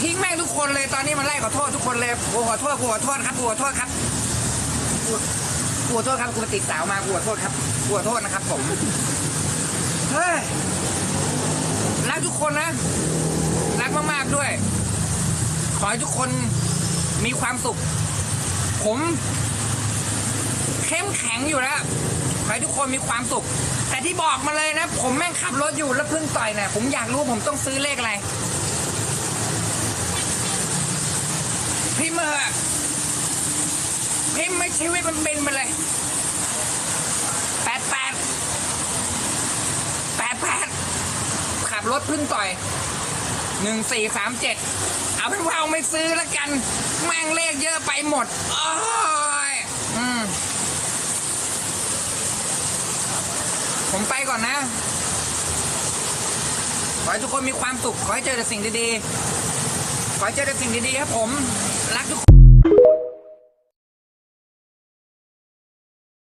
ทิ้งแม่งทุกคนเลยตอนนี้มันไล่ขอโทษทุกคนเลยกูขอโทษกูขอโทษครับกูขอโทษครับกูขอโทษครับกูไปติดสาวมากูขอโทษครับกูขอโทษนะครับผมเฮ้ยรักทุกคนนะรักมากๆด้วย ขอให้ทุกคนมีความสุข ผม เข้มแข็งอยู่แล้วขอให้ทุกคนมีความสุข แต่ที่บอกมาเลยนะ ผมแม่งขับรถอยู่แล้วเพิ่งต่อยเนี่ยผมอยากรู้ผมต้องซื้อเลขอะไร พิมพ์มาเถ อพิมพ์ไม่ชีวิตมันเป็นไปเลยแปดแปดแปดแปดขับรถพึ่งต่อยหนึ่งสี่สามเจ็ดเอาเป็นว่าเอาไม่ซื้อแล้วกัน แม่งเลขเยอะไปหมดโอ้ยอืมผมไปก่อนนะ ขอให้ทุกคนมีความสุข ขอให้เจอแต่สิ่งดีๆ ขอให้เจอแต่สิ่งดีๆครับผม รักทุกคน